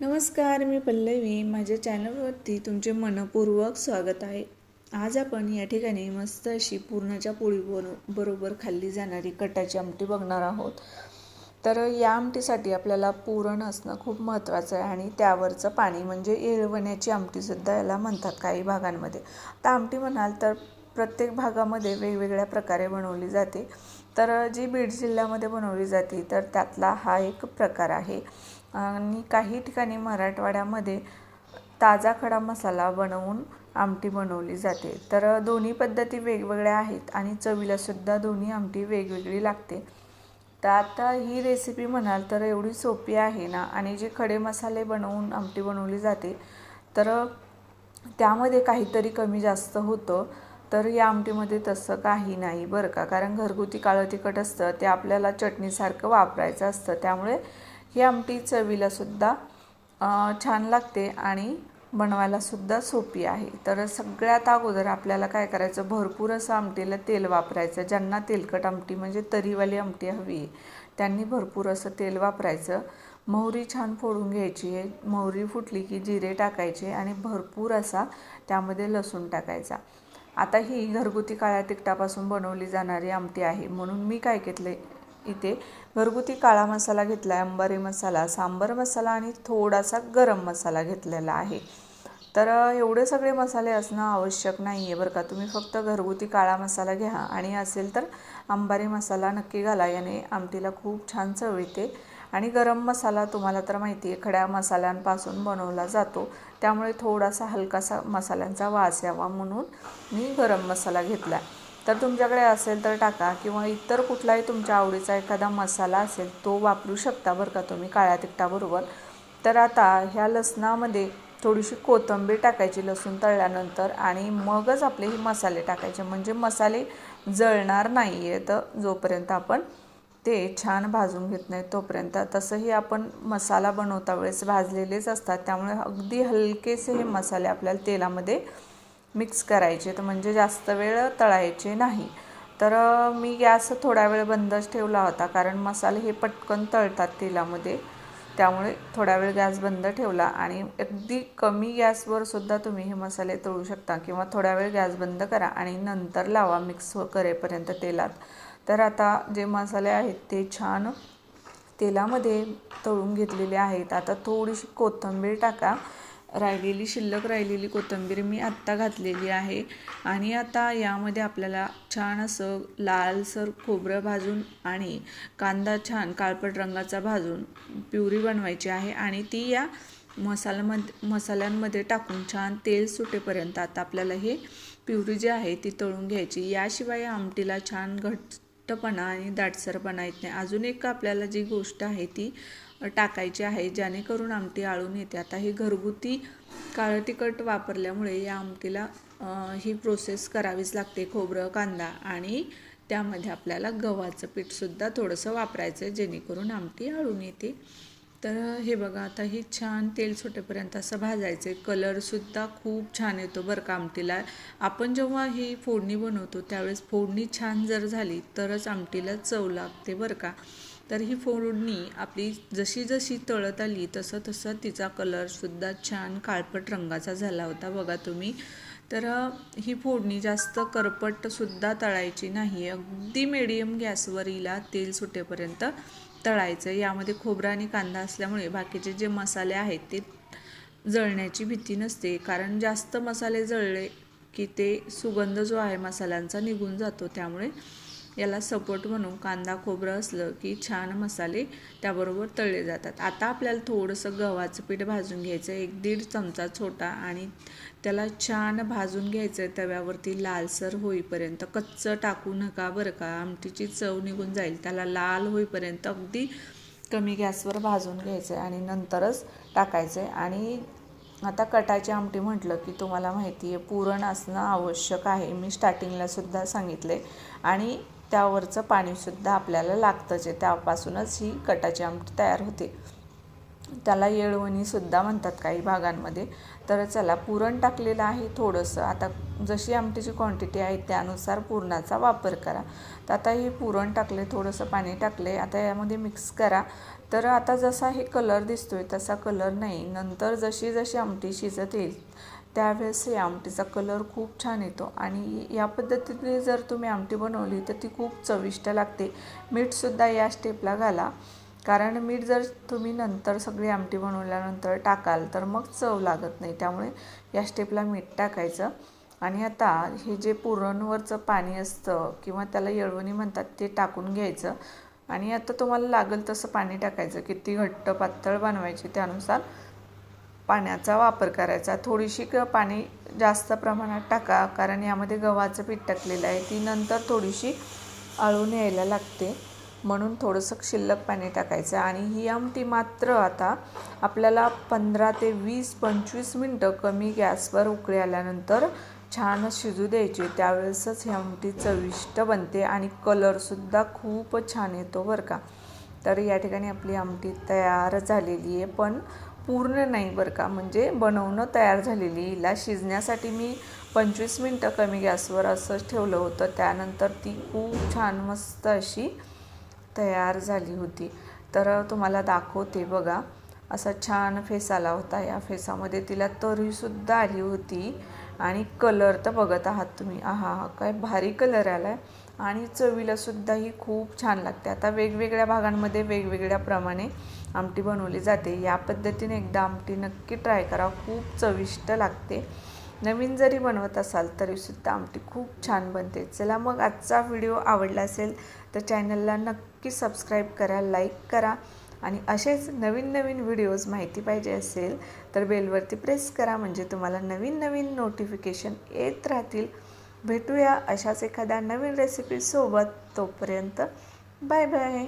नमस्कार मी पल्लवी. माझ्या चॅनलवरती तुमचे मनपूर्वक स्वागत आहे. आज आपण या ठिकाणी मस्त अशी पूर्णाच्या पोळी बरोबर खाल्ली जाणारी कटाची आमटी बघणार आहोत. तर या आमटीसाठी आपल्याला पुरण असणं खूप महत्त्वाचं आहे आणि त्यावरचं पाणी म्हणजे येळवण्याची आमटीसुद्धा याला म्हणतात काही भागांमध्ये. आता आमटी म्हणाल तर प्रत्येक भागामध्ये वेगवेगळ्या प्रकारे बनवली जाते. तर जी बीड जिल्ह्यामध्ये बनवली जाते तर त्यातला हा एक प्रकार आहे. आणि काही ठिकाणी मराठवाड्यामध्ये ताजा खडा मसाला बनवून आमटी बनवली जाते. तर दोन्ही पद्धती वेगवेगळ्या आहेत आणि चवीलासुद्धा दोन्ही आमटी वेगवेगळी लागते. तर आता ही रेसिपी म्हणाल तर एवढी सोपी आहे ना? आणि जे खडे मसाले बनवून आमटी बनवली जाते तर त्यामध्ये काहीतरी कमी जास्त होतं. तर या आमटीमध्ये तसं काही नाही बरं का. कारण घरगुती काळं तिखट असतं ते आपल्याला चटणीसारखं वापरायचं असतं. त्यामुळे ही आमटी चवीलासुद्धा छान लागते आणि बनवायलासुद्धा सोपी आहे. तर सगळ्यात अगोदर आपल्याला काय करायचं भरपूर असं आमटीला तेल वापरायचं. ज्यांना तेलकट आमटी म्हणजे तरीवाली आमटी हवी आहे त्यांनी भरपूर असं तेल वापरायचं. मोहरी छान फोडून घ्यायची आहे मोहरी फुटली की जिरे टाकायचे आणि भरपूर असा त्यामध्ये लसूण टाकायचा. आता ही घरगुती काळ्या तिखटापासून बनवली जाणारी आमटी आहे. म्हणून मी काय घेतले इथे घरगुती काळा मसाला घेतला आहे अंबारी मसाला सांबर मसाला आणि थोडासा गरम मसाला घेतलेला आहे. तर एवढे सगळे मसाले असणं आवश्यक नाही आहे बरं का. तुम्ही फक्त घरगुती काळा मसाला घ्या आणि असेल तर अंबारी मसाला नक्की घाला. याने आमटीला खूप छान चव येते. आणि गरम मसाला तुम्हाला तर माहिती आहे खड्या मसाल्यांपासून बनवला जातो. त्यामुळे थोडासा हलकासा मसाल्यांचा वास यावा म्हणून मी गरम मसाला घेतला तर तुमच्याकडे असेल तर टाका किंवा इतर कुठलाही तुमच्या आवडीचा एखादा मसाला असेल तो वापरू शकता बरं का तुम्ही काळ्या तिखटाबरोबर. तर आता ह्या लसणामध्ये थोडीशी कोथिंबीर टाकायची लसूण तळल्यानंतर आणि मगच आपले हे मसाले टाकायचे. म्हणजे मसाले जळणार नाही आहेत जोपर्यंत आपण ते छान भाजून घेत नाही तोपर्यंत. तसंही आपण मसाला बनवता वेळेस भाजलेलेच असतात. त्यामुळे अगदी हलकेसे हे मसाले आपल्याला तेलामध्ये मिक्स करायचे. तर म्हणजे जास्त वेळ तळायचे नाही. तर मी गॅस थोडा वेळ बंदच ठेवला होता. कारण मसाले हे पटकन तळतात तेलामध्ये. त्यामुळे थोडा वेळ गॅस बंद ठेवला आणि अगदी कमी गॅसवर सुद्धा तुम्ही हे मसाले तळू शकता किंवा थोडा वेळ गॅस बंद करा आणि नंतर लावा मिक्स करेपर्यंत तेलात. तर आता जे मसाले आहेत ते छान तेलामध्ये तळून घेतलेले आहेत. आता थोडीशी कोथिंबीर टाका. राहिलेली शिल्लक राहिलेली कोथिंबीर मी आत्ता घातलेली आहे. आणि आता यामध्ये आपल्याला छान असं लालसर खोबरं भाजून आणि कांदा छान काळपट रंगाचा भाजून प्युरी बनवायची आहे. आणि ती या मसाल्यामध्ये मसाल्यांमध्ये टाकून छान तेल सुटेपर्यंत आता आपल्याला हे प्युरी जी आहे ती तळून घ्यायची. याशिवाय आमटीला छान घट्टपणा आणि दाटसरपणा येत नाही. अजून एक आपल्याला जी गोष्ट आहे ती टाकायची आहे जेणेकरून आमटी आळून येते. आता ही घरगुती काळं तिखट वापरल्यामुळे या आमटीला ही प्रोसेस करावीच लागते खोबरं कांदा आणि त्यामध्ये आपल्याला गव्हाचं पीठसुद्धा थोडंसं वापरायचं आहे जेणेकरून आमटी आळून येते. तर हे बघा आता ही छान तेल सुटेपर्यंत असं भाजायचं आहे कलरसुद्धा खूप छान येतो बरं का आमटीला. आपण जेव्हा ही फोडणी बनवतो त्यावेळेस फोडणी छान जर झाली तरच आमटीला चव लागते बरं का. तर ही फोडणी आपली जशी जशी तळत आली तसं तसं तिचा कलरसुद्धा छान काळपट रंगाचा झाला होता बघा तुम्ही. तर ही फोडणी जास्त करपटसुद्धा तळायची नाही. अगदी मिडियम गॅसवर हिला तेल सुटेपर्यंत तळायचं. यामध्ये खोबरा आणि कांदा असल्यामुळे बाकीचे जे मसाले आहेत ते जळण्याची भीती नसते. कारण जास्त मसाले जळले की ते सुगंध जो आहे मसाल्यांचा निघून जातो. त्यामुळे याला सपोर्ट म्हणून कांदा खोबरं असलं की छान मसाले त्याबरोबर तळले जातात. आता आपल्याला थोडंसं गव्हाचं पीठ भाजून घ्यायचं एक दीड चमचा छोटा आणि त्याला छान भाजून घ्यायचं तव्यावरती लालसर होईपर्यंत कच्चं टाकू नका बरं का. आमटीची चव निघून जाईल. त्याला लाल होईपर्यंत अगदी कमी गॅसवर भाजून घ्यायचं आहे आणि नंतरच टाकायचं आहे आणि आता कटाची आमटी म्हटलं की तुम्हाला माहिती आहे पुरण असणं आवश्यक आहे. मी स्टार्टिंगलासुद्धा सांगितले आणि त्यावरचं पाणीसुद्धा आपल्याला लागतंच आहे. त्यापासूनच ही कटाची आमटी तयार होते. त्याला येळवणीसुद्धा म्हणतात काही भागांमध्ये. तर चला पुरण टाकलेलं आहे थोडंसं. आता जशी आमटीची क्वांटिटी आहे त्यानुसार पुरणाचा वापर करा. तर आता हे पुरण टाकले थोडंसं पाणी टाकले आता यामध्ये मिक्स करा. तर आता जसा हे कलर दिसतोय तसा कलर नाही. नंतर जशी जशी आमटी शिजत येईल त्यावेळेस या आमटीचा कलर खूप छान येतो. आणि या पद्धतीने जर तुम्ही आमटी बनवली तर ती खूप चविष्ट लागते. मीठसुद्धा या स्टेपला घाला. कारण मीठ जर तुम्ही नंतर सगळी आमटी बनवल्यानंतर टाकाल तर मग चव लागत नाही. त्यामुळे या स्टेपला मीठ टाकायचं. आणि आता हे जे पुरणवरचं पाणी असतं किंवा त्याला येळवणी म्हणतात ते टाकून घ्यायचं. आणि आता तुम्हाला लागेल तसं पाणी टाकायचं किती घट्ट पातळ बनवायचे त्यानुसार. पाण्याचा वापर करायचा. थोडीशी क पाणी जास्त प्रमाणात टाका कारण यामध्ये गव्हाचं पीठ टाकलेलं आहे. ती नंतर थोडीशी आळून यायला लागते. म्हणून थोडंसं शिल्लक पाणी टाकायचं. आणि ही आमटी मात्र आता आपल्याला पंधरा ते वीस पंचवीस मिनटं कमी गॅसवर उकळी आल्यानंतर छान शिजू द्यायची. त्यावेळेसच ही आमटी चविष्ट बनते आणि कलरसुद्धा खूप छान येतो बरं का. तर या ठिकाणी आपली आमटी तयार झालेली आहे. पण पूर्ण नाही बरं का. म्हणजे बनवणं तयार झालेली. हिला शिजण्यासाठी मी पंचवीस मिनटं कमी गॅसवर असंच ठेवलं होतं. त्यानंतर ती खूप छान मस्त अशी तयार झाली होती. तर तुम्हाला दाखवते बघा. असा छान फेस आला होता. या फेसामध्ये तिला तरीसुद्धा आली होती. आणि कलर तर बघत आहात तुम्ही. आहा हा काय भारी कलर आला आहे आणि चवीलासुद्धा ही खूप छान लागते. आता वेगवेगळ्या भागांमध्ये वेगवेगळ्या प्रमाणे आमटी बनवली जाते. या पद्धतीने एकदा आमटी नक्की ट्राय करा. खूप चविष्ट लागते. नवीन जरी बनवत असाल तरीसुद्धा आमटी खूप छान बनते. चला मग आजचा व्हिडिओ आवडला असेल तर चॅनलला नक्की सबस्क्राईब करा लाईक करा आणि असेच नवीन नवीन व्हिडिओज माहिती पाहिजे असेल तर बेलवरती प्रेस करा. म्हणजे तुम्हाला नवीन नवीन नोटिफिकेशन येत राहतील. भेटूया अशाच एखाद्या नवीन रेसिपीसोबत तोपर्यंत बाय बाय.